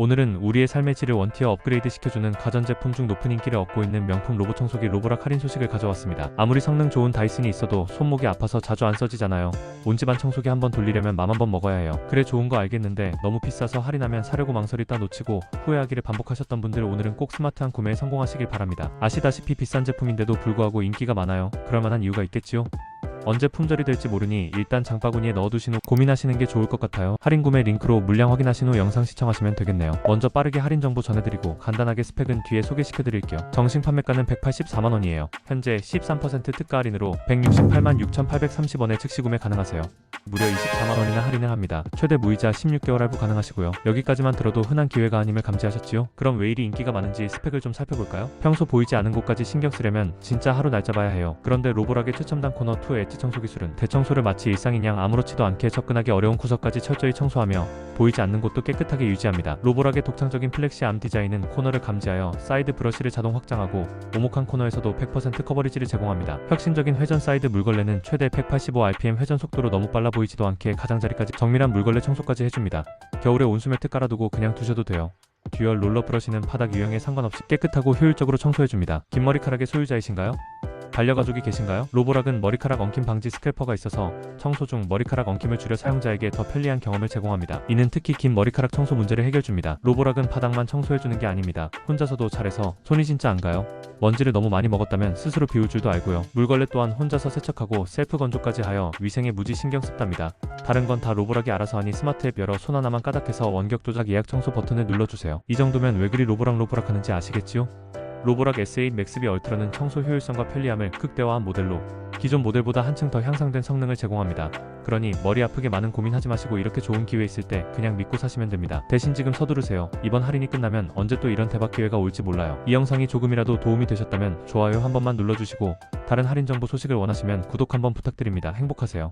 오늘은 우리의 삶의 질을 원티어 업그레이드 시켜주는 가전제품 중 높은 인기를 얻고 있는 명품 로봇 청소기 로보락 할인 소식을 가져왔습니다. 아무리 성능 좋은 다이슨이 있어도 손목이 아파서 자주 안 써지잖아요. 온 집안 청소기 한 번 돌리려면 맘 한 번 먹어야 해요. 그래 좋은 거 알겠는데 너무 비싸서 할인하면 사려고 망설이다 놓치고 후회하기를 반복하셨던 분들 오늘은 꼭 스마트한 구매에 성공하시길 바랍니다. 아시다시피 비싼 제품인데도 불구하고 인기가 많아요. 그럴만한 이유가 있겠지요? 언제 품절이 될지 모르니 일단 장바구니에 넣어두신 후 고민하시는 게 좋을 것 같아요. 할인 구매 링크로 물량 확인하신 후 영상 시청하시면 되겠네요. 먼저 빠르게 할인 정보 전해드리고 간단하게 스펙은 뒤에 소개시켜드릴게요. 정식 판매가는 184만원이에요. 현재 13% 특가 할인으로 168만 6,830원에 즉시 구매 가능하세요. 무려 24만원이나 할인을 합니다. 최대 무이자 16개월 할부 가능하시고요. 여기까지만 들어도 흔한 기회가 아님을 감지하셨지요? 그럼 왜 이리 인기가 많은지 스펙을 좀 살펴볼까요? 평소 보이지 않은 곳까지 신경 쓰려면 진짜 하루 날짜 봐야 해요. 그런데 로보락의 최첨단 코너 2 엣지 청소 기술은 대청소를 마치 일상인 양 아무렇지도 않게 접근하기 어려운 구석까지 철저히 청소하며 보이지 않는 곳도 깨끗하게 유지합니다. 로보락의 독창적인 플렉시 암 디자인은 코너를 감지하여 사이드 브러쉬를 자동 확장하고 오목한 코너에서도 100% 커버리지를 제공합니다. 혁신적인 회전 사이드 물걸레는 최대 185rpm 회전 속도로 너무 빨라 보이지도 않게 가장자리까지 정밀한 물걸레 청소까지 해줍니다. 겨울에 온수 매트 깔아두고 그냥 두셔도 돼요. 듀얼 롤러 브러쉬는 바닥 유형에 상관없이 깨끗하고 효율적으로 청소해줍니다. 긴 머리카락의 소유자이신가요? 반려가족이 계신가요? 로보락은 머리카락 엉킴 방지 스크래퍼가 있어서 청소 중 머리카락 엉킴을 줄여 사용자에게 더 편리한 경험을 제공합니다. 이는 특히 긴 머리카락 청소 문제를 해결줍니다. 로보락은 바닥만 청소해주는 게 아닙니다. 혼자서도 잘해서 손이 진짜 안 가요? 먼지를 너무 많이 먹었다면 스스로 비울 줄도 알고요. 물걸레 또한 혼자서 세척하고 셀프 건조까지 하여 위생에 무지 신경 씁답니다. 다른 건 다 로보락이 알아서 하니 스마트 앱 열어 손 하나만 까닥해서 원격 조작 예약 청소 버튼을 눌러주세요. 이 정도면 왜 그리 로보락 로보락 하는지 아시겠지요? 로보락 S8 맥스비 얼트라는 청소 효율성과 편리함을 극대화한 모델로 기존 모델보다 한층 더 향상된 성능을 제공합니다. 그러니 머리 아프게 많은 고민하지 마시고 이렇게 좋은 기회 있을 때 그냥 믿고 사시면 됩니다. 대신 지금 서두르세요. 이번 할인이 끝나면 언제 또 이런 대박 기회가 올지 몰라요. 이 영상이 조금이라도 도움이 되셨다면 좋아요 한 번만 눌러주시고 다른 할인 정보 소식을 원하시면 구독 한번 부탁드립니다. 행복하세요.